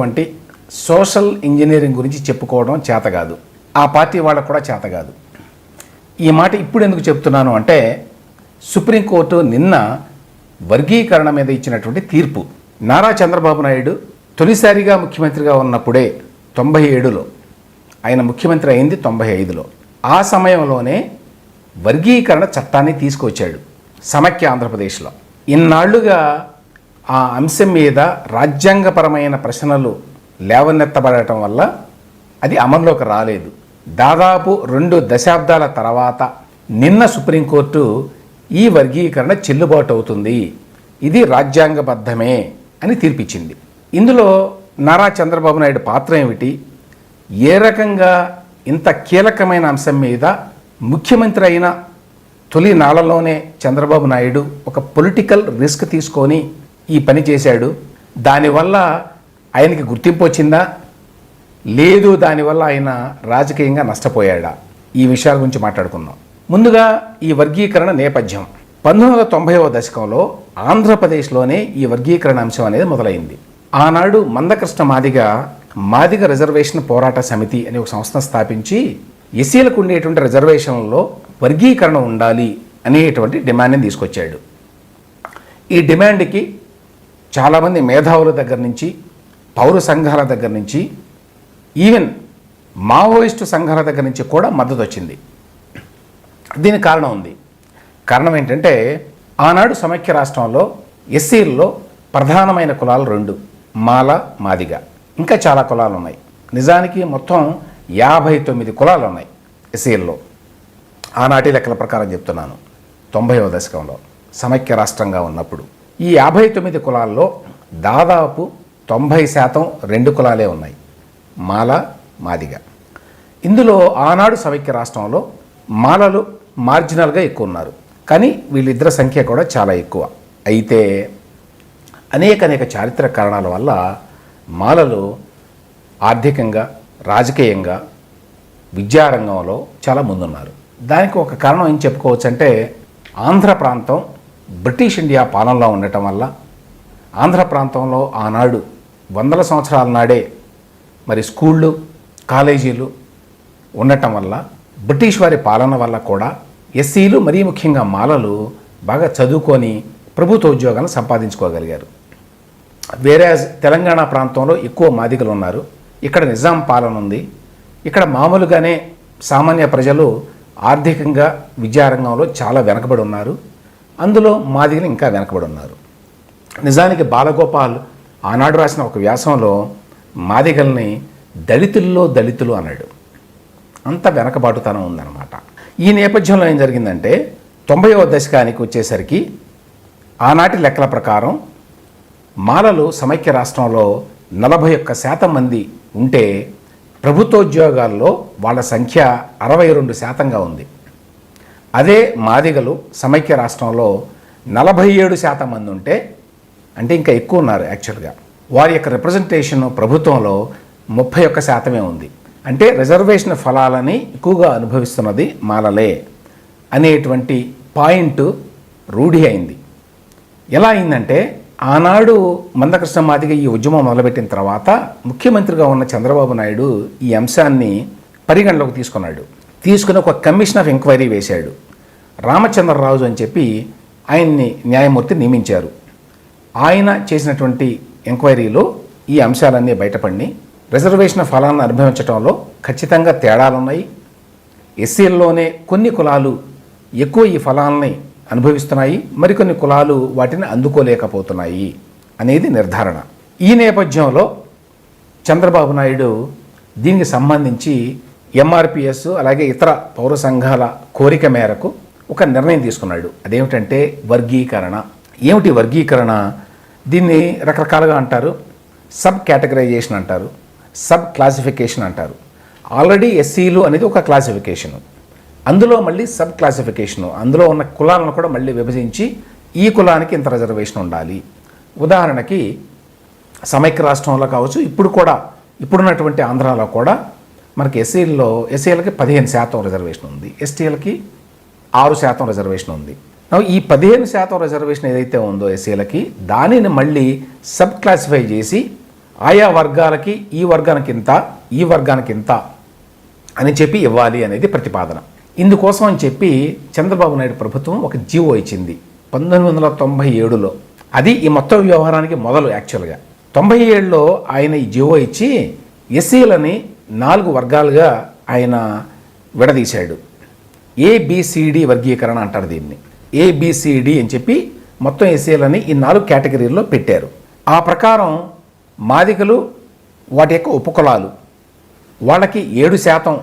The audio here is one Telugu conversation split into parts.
వంటి సోషల్ ఇంజనీరింగ్ గురించి చెప్పుకోవడం చేత కాదు. ఆ పార్టీ వాళ్ళకు కూడా చేత కాదు. ఈ మాట ఇప్పుడు ఎందుకు చెప్తున్నాను అంటే సుప్రీంకోర్టు నిన్న వర్గీకరణ మీద ఇచ్చినటువంటి తీర్పు. నారా చంద్రబాబు నాయుడు తొలిసారిగా ముఖ్యమంత్రిగా ఉన్నప్పుడే తొంభై ఏడులో ఆయన ముఖ్యమంత్రి అయింది తొంభై ఐదులో. ఆ సమయంలోనే వర్గీకరణ చట్టాన్ని తీసుకొచ్చాడు సమైక్య ఆంధ్రప్రదేశ్లో. ఇన్నాళ్ళుగా ఆ అంశం మీద రాజ్యాంగపరమైన ప్రశ్నలు లేవనెత్తబడటం వల్ల అది అమల్లోకి రాలేదు. దాదాపు రెండు దశాబ్దాల తర్వాత నిన్న సుప్రీంకోర్టు ఈ వర్గీకరణ చెల్లుబాటు అవుతుంది ఇది రాజ్యాంగబద్ధమే అని తీర్పిచ్చింది. ఇందులో నారా చంద్రబాబు నాయుడు పాత్ర ఏమిటి? ఏ రకంగా ఇంత కీలకమైన అంశం మీద ముఖ్యమంత్రి అయిన తొలి నాళలోనే చంద్రబాబు నాయుడు ఒక పొలిటికల్ రిస్క్ తీసుకొని ఈ పని చేశాడు. దానివల్ల ఆయనకి గుర్తింపు వచ్చిందా? లేదు దానివల్ల ఆయన రాజకీయంగా నష్టపోయాడా? ఈ విషయాల గురించి మాట్లాడుకుందాం. ముందుగా ఈ వర్గీకరణ నేపథ్యం. పంతొమ్మిది వందల తొంభైవ దశకంలో ఆంధ్రప్రదేశ్లోనే ఈ వర్గీకరణ అంశం అనేది మొదలైంది. ఆనాడు మందకృష్ణ మాదిగ మాదిగ రిజర్వేషన్ పోరాట సమితి అనే ఒక సంస్థను స్థాపించి ఎస్సీలకు ఉండేటువంటి రిజర్వేషన్లలో వర్గీకరణ ఉండాలి అనేటువంటి డిమాండ్ని తీసుకొచ్చాడు. ఈ డిమాండ్కి చాలామంది మేధావుల దగ్గర నుంచి పౌర సంఘాల దగ్గర నుంచి ఈవెన్ మావోయిస్టు సంఘాల దగ్గర నుంచి కూడా మద్దతు వచ్చింది దీనికి కారణం ఉంది. కారణం ఏంటంటే ఆనాడు సమైక్య రాష్ట్రంలో ఎస్సీల్లో ప్రధానమైన కులాలు రెండు మాల మాదిగ. ఇంకా చాలా కులాలు ఉన్నాయి నిజానికి మొత్తం యాభై తొమ్మిది కులాలు ఉన్నాయి ఎస్సీల్లో. ఆనాటి లెక్కల ప్రకారం చెప్తున్నాను. తొంభైవ దశకంలో సమైక్య రాష్ట్రంగా ఉన్నప్పుడు. ఈ యాభై తొమ్మిది కులాల్లో దాదాపు తొంభై శాతం రెండు కులాలే ఉన్నాయి. మాల మాదిగ. ఇందులో ఆనాడు సమైక్య రాష్ట్రంలో మాలలు మార్జినల్గా ఎక్కువ ఉన్నారు. కానీ వీళ్ళిద్దరి సంఖ్య కూడా చాలా ఎక్కువ. అయితే అనేక అనేక చారిత్రక కారణాల వల్ల మాలలు ఆర్థికంగా రాజకీయంగా విద్యారంగంలో చాలా ముందున్నారు. దానికి ఒక కారణం ఏం చెప్పుకోవచ్చు అంటే ఆంధ్ర ప్రాంతం బ్రిటిష్ ఇండియా పాలనలో ఉండటం వల్ల ఆంధ్ర ప్రాంతంలో ఆనాడు వందల సంవత్సరాల నాడే మరి స్కూళ్ళు కాలేజీలు ఉండటం వల్ల బ్రిటిష్ వారి పాలన వల్ల కూడా ఎస్సీలు మరీ ముఖ్యంగా మాలలు బాగా చదువుకొని ప్రభుత్వ ఉద్యోగాలను సంపాదించుకోగలిగారు. వేరే తెలంగాణ ప్రాంతంలో ఎక్కువ మాదిగలు ఉన్నారు. ఇక్కడ నిజాం పాలన ఉంది. ఇక్కడ మామూలుగానే సామాన్య ప్రజలు ఆర్థికంగా విద్యారంగంలో చాలా వెనకబడి ఉన్నారు. అందులో మాదిగలు ఇంకా వెనకబడి ఉన్నారు. నిజానికి బాలగోపాల్ ఆనాడు రాసిన ఒక వ్యాసంలో మాదిగల్ని దళితుల్లో దళితులు అన్నాడు. అంత వెనకబాటుతనం ఉందన్నమాట. ఈ నేపథ్యంలో ఏం జరిగిందంటే తొంభైవ దశకానికి వచ్చేసరికి ఆనాటి లెక్కల ప్రకారం మాలలు సమైక్య రాష్ట్రంలో నలభై ఒక్క శాతం మంది ఉంటే ప్రభుత్వోద్యోగాల్లో వాళ్ళ సంఖ్య అరవై రెండు శాతంగా ఉంది. అదే మాదిగలు సమైక్య రాష్ట్రంలో నలభై ఏడు శాతం మంది ఉంటే అంటే ఇంకా ఎక్కువ ఉన్నారు యాక్చువల్గా. వారి యొక్క రిప్రజెంటేషన్ ప్రభుత్వంలో ముప్పై ఒక్క శాతమే ఉంది. అంటే రిజర్వేషన్ ఫలాలని ఎక్కువగా అనుభవిస్తున్నది మాలలే అనేటువంటి పాయింట్ రూఢి అయింది. ఎలా అయిందంటే ఆనాడు మందకృష్ణ మాదిగ ఈ ఉద్యమం మొదలుపెట్టిన తర్వాత ముఖ్యమంత్రిగా ఉన్న చంద్రబాబు నాయుడు ఈ అంశాన్ని పరిగణలోకి తీసుకున్నాడు. తీసుకుని ఒక కమిషన్ ఆఫ్ ఎంక్వైరీ వేశాడు. రామచంద్రరాజు అని చెప్పి ఆయన్ని న్యాయమూర్తి నియమించారు. ఆయన చేసినటువంటి ఎంక్వైరీలో ఈ అంశాలన్నీ బయటపడి రిజర్వేషన్ ఫలాన్ని అనుభవించడంలో ఖచ్చితంగా తేడాలున్నాయి. ఎస్సీల్లోనే కొన్ని కులాలు ఎక్కువ ఈ ఫలాలని అనుభవిస్తున్నాయి. మరికొన్ని కులాలు వాటిని అందుకోలేకపోతున్నాయి అనేది నిర్ధారణ. ఈ నేపథ్యంలో చంద్రబాబు నాయుడు దీనికి సంబంధించి ఎంఆర్పిఎస్ అలాగే ఇతర పౌర సంఘాల కోరిక మేరకు ఒక నిర్ణయం తీసుకున్నాడు. అదేమిటంటే వర్గీకరణ. ఏమిటి వర్గీకరణ? దీన్ని రకరకాలుగా అంటారు. సబ్ కేటగరైజేషన్ అంటారు. సబ్ క్లాసిఫికేషన్ అంటారు. ఆల్రెడీ ఎస్సీలు అనేది ఒక క్లాసిఫికేషను. అందులో మళ్ళీ సబ్ క్లాసిఫికేషను. అందులో ఉన్న కులాలను కూడా మళ్ళీ విభజించి ఈ కులానికి ఇంత రిజర్వేషన్ ఉండాలి. ఉదాహరణకి సమైక్య రాష్ట్రంలో కావచ్చు ఇప్పుడు కూడా ఇప్పుడున్నటువంటి ఆంధ్రాలో కూడా మనకి ఎస్సీల్లో ఎస్సీలకి పదిహేను శాతం రిజర్వేషన్ ఉంది. ఎస్టీలకి ఆరు శాతం రిజర్వేషన్ ఉంది. ఈ పదిహేను శాతం రిజర్వేషన్ ఏదైతే ఉందో ఎస్సీలకి దానిని మళ్ళీ సబ్ క్లాసిఫై చేసి ఆయా వర్గాలకి ఈ వర్గానికి ఇంత ఈ వర్గానికి ఇంత అని చెప్పి ఇవ్వాలి అనేది ప్రతిపాదన. ఇందుకోసం అని చెప్పి చంద్రబాబు నాయుడు ప్రభుత్వం ఒక జీవో ఇచ్చింది. పంతొమ్మిది వందల తొంభై ఏడులో. అది ఈ మొత్తం వ్యవహారానికి మొదలు యాక్చువల్గా. తొంభై ఏడులో ఆయన ఈ జీవో ఇచ్చి ఎస్సీలని నాలుగు వర్గాలుగా ఆయన విడదీశాడు. ఏబిసిడి వర్గీకరణ అంటారు దీన్ని. ఏబిసిడి అని చెప్పి మొత్తం ఎస్ఏలని ఈ నాలుగు కేటగిరీల్లో పెట్టారు. ఆ ప్రకారం మాదికలు వాటి యొక్క ఉపకులాలు వాళ్ళకి ఏడు శాతం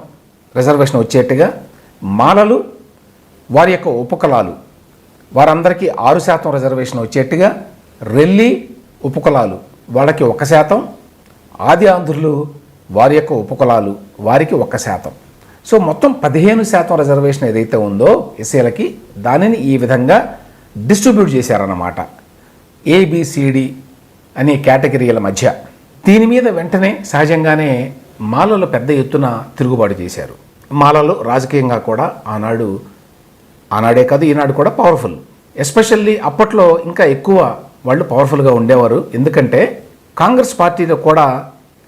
రిజర్వేషన్ వచ్చేట్టుగా మాలలు వారి యొక్క ఉపకులాలు వారందరికీ ఆరు శాతం రిజర్వేషన్ వచ్చేట్టుగా రెల్లి ఉపకులాలు వాళ్ళకి ఒక శాతం ఆది ఆంధ్రులు వారి యొక్క ఉపకులాలు వారికి ఒక శాతం. సో మొత్తం పదిహేను శాతం రిజర్వేషన్ ఏదైతే ఉందో ఎస్సీలకి దానిని ఈ విధంగా డిస్ట్రిబ్యూట్ చేశారన్నమాట. ఏబిసిడి అనే కేటగిరీల మధ్య. దీని మీద వెంటనే సహజంగానే మాలలు పెద్ద ఎత్తున తిరుగుబాటు చేశారు. మాలలు రాజకీయంగా కూడా ఆనాడు ఆనాడే కాదు ఈనాడు కూడా పవర్ఫుల్ ఎస్పెషల్లీ అప్పట్లో ఇంకా ఎక్కువ వాళ్ళు పవర్ఫుల్గా ఉండేవారు. ఎందుకంటే కాంగ్రెస్ పార్టీలో కూడా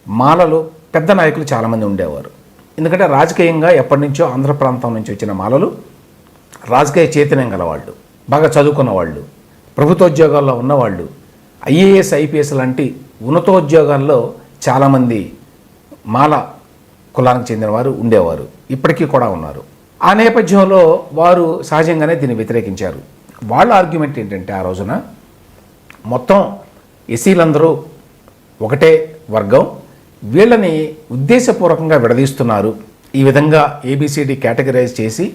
మాలలు పెద్ద నాయకులు చాలామంది ఉండేవారు. ఎందుకంటే రాజకీయంగా ఎప్పటి నుంచో ఆంధ్ర ప్రాంతం నుంచి వచ్చిన మాలలు రాజకీయ చైతన్యం గలవాళ్ళు బాగా చదువుకున్న వాళ్ళు ప్రభుత్వోద్యోగాల్లో ఉన్నవాళ్ళు ఐఏఎస్ ఐపీఎస్ లాంటి ఉన్నతోద్యోగాల్లో చాలామంది మాల కులానికి చెందిన వారు ఉండేవారు. ఇప్పటికీ కూడా ఉన్నారు. ఆ నేపథ్యంలో వారు సహజంగానే దీన్ని వ్యతిరేకించారు. వాళ్ళ ఆర్గ్యుమెంట్ ఏంటంటే ఆ రోజున మొత్తం ఎస్సీలందరూ ఒకటే వర్గం వీళ్ళని ఉద్దేశపూర్వకంగా విడదీస్తున్నారు. ఈ విధంగా ఏబిసిడి కేటగరైజ్ చేసి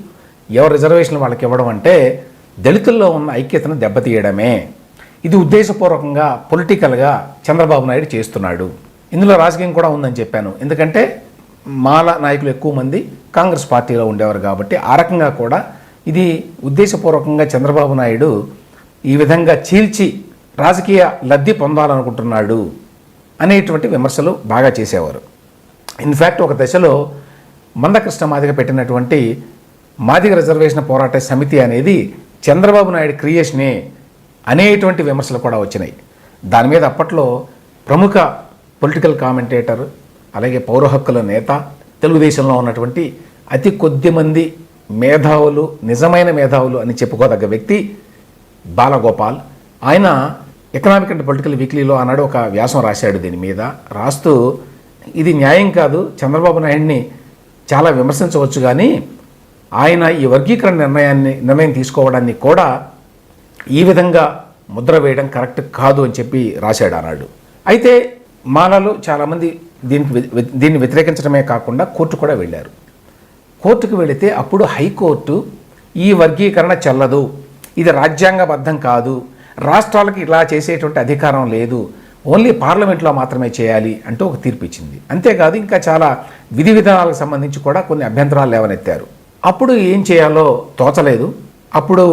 ఎవరు రిజర్వేషన్ వాళ్ళకి ఇవ్వడం అంటే దళితుల్లో ఉన్న ఐక్యతను దెబ్బతీయడమే. ఇది ఉద్దేశపూర్వకంగా పొలిటికల్గా చంద్రబాబు నాయుడు చేస్తున్నాడు. ఇందులో రాజకీయం కూడా ఉందని చెప్పాను. ఎందుకంటే మాల నాయకులు ఎక్కువ మంది కాంగ్రెస్ పార్టీలో ఉండేవారు కాబట్టి ఆ రకంగా కూడా ఇది ఉద్దేశపూర్వకంగా చంద్రబాబు నాయుడు ఈ విధంగా చీల్చి రాజకీయ లబ్ధి పొందాలనుకుంటున్నాడు. అనేటువంటి విమర్శలు బాగా చేసేవారు. ఇన్ఫ్యాక్ట్ ఒక దశలో మందకృష్ణ మాదిగ పెట్టినటువంటి మాదిగ రిజర్వేషన్ పోరాట సమితి అనేది చంద్రబాబు నాయుడు క్రియేషనే అనేటువంటి విమర్శలు కూడా వచ్చినాయి. దాని మీద అప్పట్లో ప్రముఖ పొలిటికల్ కామెంటేటర్ అలాగే పౌర హక్కుల నేత తెలుగుదేశంలో ఉన్నటువంటి అతి కొద్ది మంది మేధావులు నిజమైన మేధావులు అని చెప్పుకోదగ్గ వ్యక్తి బాలగోపాల్. ఆయన ఎకనామిక్ అండ్ పొలిటికల్ వీక్లీలో ఆనాడు ఒక వ్యాసం రాశాడు దీని మీద. రాస్తూ ఇది న్యాయం కాదు చంద్రబాబు నాయుడిని చాలా విమర్శించవచ్చు కానీ ఆయన ఈ వర్గీకరణ నిర్ణయాన్ని నిర్ణయం తీసుకోవడాన్ని కూడా ఈ విధంగా ముద్ర వేయడం కరెక్ట్ కాదు అని చెప్పి రాశాడు ఆనాడు. అయితే మాలలు చాలామంది దీనికి దీన్ని వ్యతిరేకించడమే కాకుండా కోర్టు కూడా వెళ్ళారు. కోర్టుకు వెళితే అప్పుడు హైకోర్టు ఈ వర్గీకరణ చెల్లదు ఇది రాజ్యాంగబద్ధం కాదు రాష్ట్రాలకు ఇలా చేసేటువంటి అధికారం లేదు. ఓన్లీ పార్లమెంట్లో మాత్రమే చేయాలి అంటూ ఒక తీర్పు ఇచ్చింది. అంతేకాదు ఇంకా చాలా విధి విధానాలకు సంబంధించి కూడా కొన్ని అభ్యంతరాలు లేవనెత్తారు. అప్పుడు ఏం చేయాలో తోచలేదు. అప్పుడు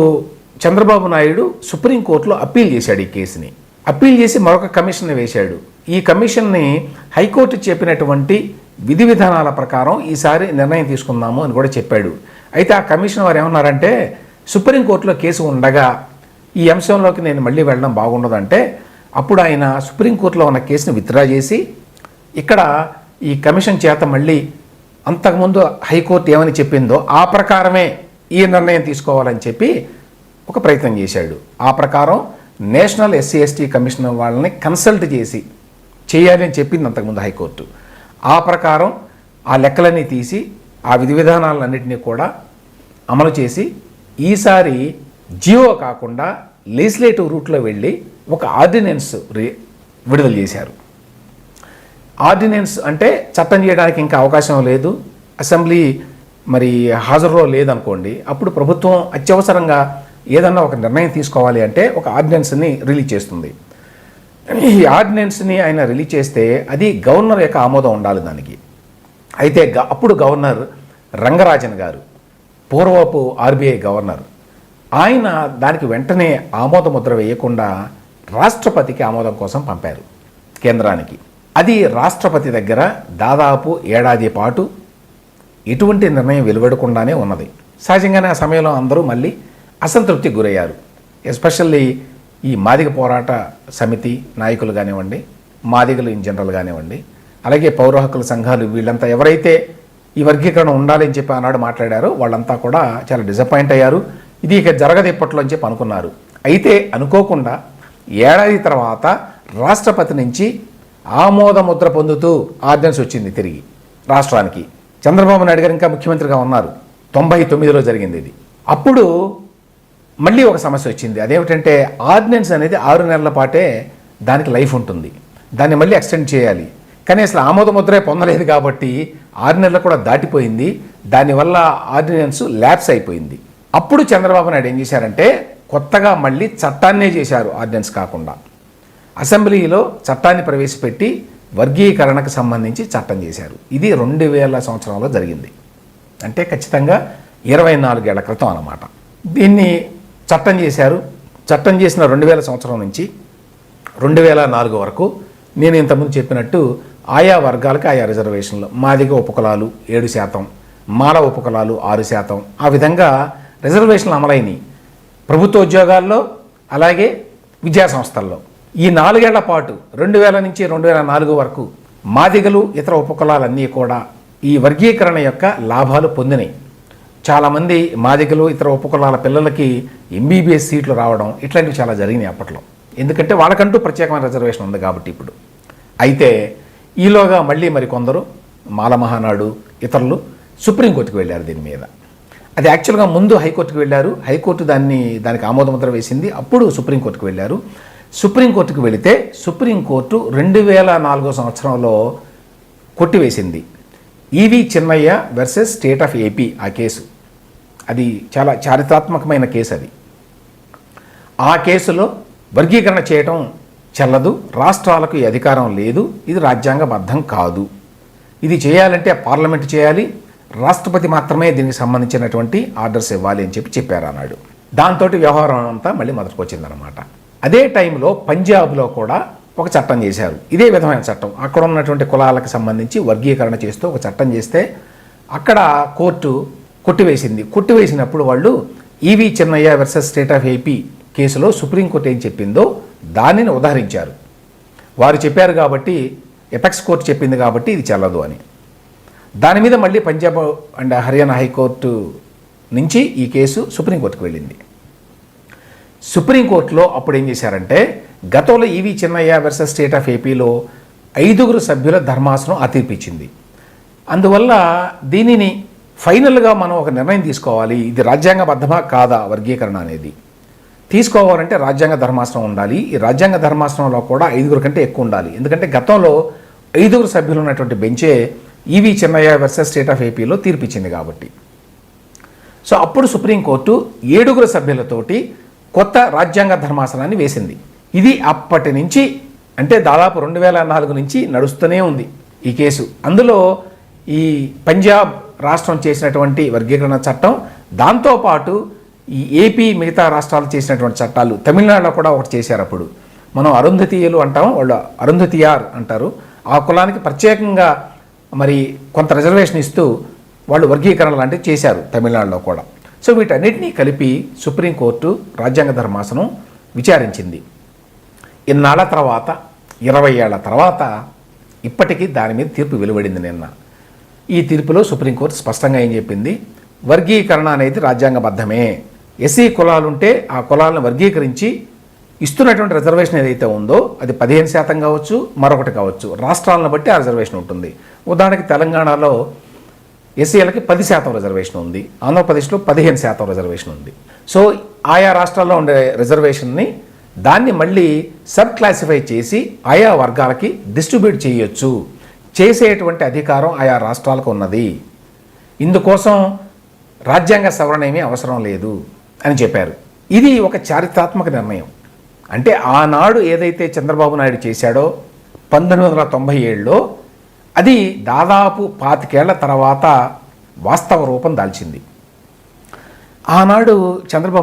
చంద్రబాబు నాయుడు సుప్రీంకోర్టులో అప్పీల్ చేశాడు ఈ కేసుని. అప్పీల్ చేసి మరొక కమిషన్ వేశాడు. ఈ కమిషన్ని హైకోర్టు చెప్పినటువంటి విధి విధానాల ప్రకారం ఈసారి నిర్ణయం తీసుకుందాము అని కూడా చెప్పాడు. అయితే ఆ కమిషన్ వారు ఏమన్నారంటే సుప్రీంకోర్టులో కేసు ఉండగా ఈ అంశంలోకి నేను మళ్ళీ వెళ్ళడం బాగుండదంటే అప్పుడు ఆయన సుప్రీంకోర్టులో ఉన్న కేసును విత్డ్రా చేసి ఇక్కడ ఈ కమిషన్ చేత మళ్ళీ అంతకుముందు హైకోర్టు ఏమని చెప్పిందో ఆ ప్రకారమే ఈ నిర్ణయం తీసుకోవాలని చెప్పి ఒక ప్రయత్నం చేశాడు. ఆ ప్రకారం నేషనల్ ఎస్సీ ఎస్టీ కమిషన్ వాళ్ళని కన్సల్ట్ చేసి చేయాలి అని చెప్పింది అంతకుముందు హైకోర్టు. ఆ ప్రకారం ఆ లెక్కలన్నీ తీసి ఆ విధి విధానాలన్నింటినీ కూడా అమలు చేసి ఈసారి జియో కాకుండా లెజిస్లేటివ్ రూట్లో వెళ్ళి ఒక ఆర్డినెన్స్ రి- విడుదల చేశారు. ఆర్డినెన్స్ అంటే చట్టం చేయడానికి ఇంకా అవకాశం లేదు. అసెంబ్లీ మరి హాజరులో లేదనుకోండి అప్పుడు ప్రభుత్వం అత్యవసరంగా ఏదన్నా ఒక నిర్ణయం తీసుకోవాలి అంటే ఒక ఆర్డినెన్స్ని రిలీజ్ చేస్తుంది. ఈ ఆర్డినెన్స్ని ఆయన రిలీజ్ చేస్తే అది గవర్నర్ యొక్క ఆమోదం ఉండాలి దానికి. అయితే గ- అప్పుడు గవర్నర్ రంగరాజన్ గారు పూర్వపు ఆర్బీఐ గవర్నర్ ఆయన దానికి వెంటనే ఆమోద ముద్ర వేయకుండా రాష్ట్రపతికి ఆమోదం కోసం పంపారు కేంద్రానికి. అది రాష్ట్రపతి దగ్గర దాదాపు ఏడాది పాటు ఎటువంటి నిర్ణయం వెలువడకుండానే ఉన్నది. సహజంగానే ఆ సమయంలో అందరూ మళ్ళీ అసంతృప్తికి గురయ్యారు. ఎస్పెషల్లీ ఈ మాదిగ పోరాట సమితి నాయకులు కానివ్వండి మాదిగలు ఇన్ జనరల్ కానివ్వండి అలాగే పౌర హక్కుల సంఘాలు వీళ్ళంతా ఎవరైతే ఈ వర్గీకరణ ఉండాలి అని చెప్పి ఆనాడు మాట్లాడారో వాళ్ళంతా కూడా చాలా డిసప్పాయింట్ అయ్యారు. ఇది ఇక జరగదు ఇప్పట్లో అని చెప్పి అనుకున్నారు. అయితే అనుకోకుండా ఏడాది తర్వాత రాష్ట్రపతి నుంచి ఆమోద ముద్ర పొందుతూ ఆర్డినెన్స్ వచ్చింది తిరిగి రాష్ట్రానికి. చంద్రబాబు నాయుడు గారు ఇంకా ముఖ్యమంత్రిగా ఉన్నారు. తొంభై తొమ్మిదిలో జరిగింది ఇది. అప్పుడు మళ్ళీ ఒక సమస్య వచ్చింది. అదేమిటంటే ఆర్డినెన్స్ అనేది ఆరు నెలల పాటే దానికి లైఫ్ ఉంటుంది. దాన్ని మళ్ళీ ఎక్స్టెండ్ చేయాలి. కానీ అసలు ఆమోద ముద్రే పొందలేదు కాబట్టి ఆరు నెలలు కూడా దాటిపోయింది. దానివల్ల ఆర్డినెన్స్ ల్యాప్స్ అయిపోయింది. అప్పుడు చంద్రబాబు నాయుడు ఏం చేశారంటే కొత్తగా మళ్ళీ చట్టాన్నే చేశారు ఆర్డినెన్స్ కాకుండా. అసెంబ్లీలో చట్టాన్ని ప్రవేశపెట్టి వర్గీకరణకు సంబంధించి చట్టం చేశారు. ఇది రెండు వేల సంవత్సరంలో జరిగింది. అంటే ఖచ్చితంగా ఇరవై నాలుగేళ్ళ క్రితం అన్నమాట. దీన్ని చట్టం చేశారు. చట్టం చేసిన రెండు వేల సంవత్సరం నుంచి రెండు వేల నాలుగు వరకు నేను ఇంతకుముందు చెప్పినట్టు ఆయా వర్గాలకు ఆయా రిజర్వేషన్లు. మాదిగ ఉపకులాలు ఏడు శాతం మాల ఉపకులాలు ఆరు శాతం. ఆ విధంగా రిజర్వేషన్లు అమలైనవి ప్రభుత్వ ఉద్యోగాల్లో అలాగే విద్యా సంస్థల్లో. ఈ నాలుగేళ్ళ పాటు రెండు వేల నుంచి రెండు వేల నాలుగు వరకు మాదిగలు ఇతర ఉపకులాలన్నీ కూడా ఈ వర్గీకరణ యొక్క లాభాలు పొందినాయి. చాలామంది మాదిగలు ఇతర ఉపకులాల పిల్లలకి ఎంబీబీఎస్ సీట్లు రావడం ఇట్లాంటివి చాలా జరిగినాయి అప్పట్లో. ఎందుకంటే వాళ్ళకంటూ ప్రత్యేకమైన రిజర్వేషన్ ఉంది కాబట్టి ఇప్పుడు. అయితే ఈలోగా మళ్ళీ మరి కొందరు మాల మహానాడు ఇతరులు సుప్రీంకోర్టుకు వెళ్ళారు దీని మీద. అది యాక్చువల్గా ముందు హైకోర్టుకు వెళ్ళారు. హైకోర్టు దాన్ని దానికి ఆమోదముద్ర వేసింది. అప్పుడు సుప్రీంకోర్టుకు వెళ్ళారు. సుప్రీంకోర్టుకు వెళితే సుప్రీంకోర్టు రెండు వేల నాలుగో సంవత్సరంలో కొట్టివేసింది. E V Chinnaiah versus state of AP ఆ కేసు. అది చాలా చారిత్రాత్మకమైన కేసు అది. ఆ కేసులో వర్గీకరణ చేయటం చెల్లదు. రాష్ట్రాలకు ఈ అధికారం లేదు. ఇది రాజ్యాంగబద్ధం కాదు. ఇది చేయాలంటే పార్లమెంట్ చేయాలి. రాష్ట్రపతి మాత్రమే దీనికి సంబంధించినటువంటి ఆర్డర్స్ ఇవ్వాలి అని చెప్పి చెప్పారు అన్నాడు. దాంతో వ్యవహారం అంతా మళ్ళీ మొదటికి వచ్చిందనమాట అదే టైంలో పంజాబ్లో కూడా ఒక చట్టం చేశారు. ఇదే విధమైన చట్టం. అక్కడ ఉన్నటువంటి కులాలకు సంబంధించి వర్గీకరణ చేస్తూ ఒక చట్టం చేస్తే అక్కడ కోర్టు కొట్టివేసింది. కొట్టివేసినప్పుడు వాళ్ళు E V Chinnaiah versus state of AP కేసులో సుప్రీంకోర్టు ఏం చెప్పిందో దానిని ఉదహరించారు. వారు చెప్పారు కాబట్టి ఎపెక్స్ కోర్టు చెప్పింది కాబట్టి ఇది చెల్లదు అని. దాని మీద మళ్ళీ పంజాబ్ అండ్ హర్యానా హైకోర్టు నుంచి ఈ కేసు సుప్రీంకోర్టుకు వెళ్ళింది. సుప్రీంకోర్టులో అప్పుడు ఏం చేశారంటే గతంలో E V Chinnaiah versus state of ఏపీలో ఐదుగురు సభ్యుల ధర్మాసనం అతీర్పిచ్చింది అందువల్ల దీనిని ఫైనల్గా మనం ఒక నిర్ణయం తీసుకోవాలి. ఇది రాజ్యాంగబద్ధమా కాదా వర్గీకరణ అనేది. తీసుకోవాలంటే రాజ్యాంగ ధర్మాసనం ఉండాలి. ఈ రాజ్యాంగ ధర్మాసనంలో కూడా ఐదుగురు కంటే ఎక్కువ ఉండాలి. ఎందుకంటే గతంలో ఐదుగురు సభ్యులు ఉన్నటువంటి బెంచే E V Chennaiah versus state of ఏపీలో తీర్పిచ్చింది కాబట్టి. సో అప్పుడు సుప్రీంకోర్టు ఏడుగురు సభ్యులతోటి కొత్త రాజ్యాంగ ధర్మాసనాన్ని వేసింది. ఇది అప్పటి నుంచి అంటే దాదాపు రెండు వేల నాలుగు నుంచి నడుస్తూనే ఉంది ఈ కేసు. అందులో ఈ పంజాబ్ రాష్ట్రం చేసినటువంటి వర్గీకరణ చట్టం దాంతోపాటు ఈ ఏపీ మిగతా రాష్ట్రాలు చేసినటువంటి చట్టాలు తమిళనాడులో కూడా ఒకటి చేశారు అప్పుడు. మనం అరుంధతీయులు అంటాం వాళ్ళు అరుంధతీయార్ అంటారు. ఆ కులానికి ప్రత్యేకంగా మరి కొంత రిజర్వేషన్ ఇస్తూ వాళ్ళు వర్గీకరణ లాంటివి చేశారు తమిళనాడులో కూడా. సో వీటన్నిటినీ కలిపి సుప్రీంకోర్టు రాజ్యాంగ ధర్మాసనం విచారించింది. ఇన్నాళ్ళ తర్వాత ఇరవై ఏళ్ళ తర్వాత ఇప్పటికీ దాని మీద తీర్పు వెలువడింది నిన్న. ఈ తీర్పులో సుప్రీంకోర్టు స్పష్టంగా ఏం చెప్పింది? వర్గీకరణ అనేది రాజ్యాంగబద్ధమే. ఎస్సీ కులాలుంటే ఆ కులాలను వర్గీకరించి ఇస్తున్నటువంటి రిజర్వేషన్ ఏదైతే ఉందో అది పదిహేను శాతం కావచ్చు మరొకటి కావచ్చు. రాష్ట్రాలను బట్టి ఆ రిజర్వేషన్ ఉంటుంది. ఉదాహరణకి తెలంగాణలో ఎస్సీలకి పది శాతం రిజర్వేషన్ ఉంది. ఆంధ్రప్రదేశ్లో పదిహేను శాతం రిజర్వేషన్ ఉంది. సో ఆయా రాష్ట్రాల్లో ఉండే రిజర్వేషన్ని దాన్ని మళ్ళీ సబ్ క్లాసిఫై చేసి ఆయా వర్గాలకి డిస్ట్రిబ్యూట్ చేయొచ్చు. చేసేటువంటి అధికారం ఆయా రాష్ట్రాలకు ఉన్నది. ఇందుకోసం రాజ్యాంగ సవరణ ఏమీ అవసరం లేదు అని చెప్పారు. ఇది ఒక చారిత్రాత్మక నిర్ణయం. అంటే ఆనాడు ఏదైతే చంద్రబాబు నాయుడు చేశాడో పంతొమ్మిది వందల తొంభై ఏడులో అది దాదాపు పాతికేళ్ళ తర్వాత వాస్తవ రూపం దాల్చింది. ఆనాడు చంద్రబాబు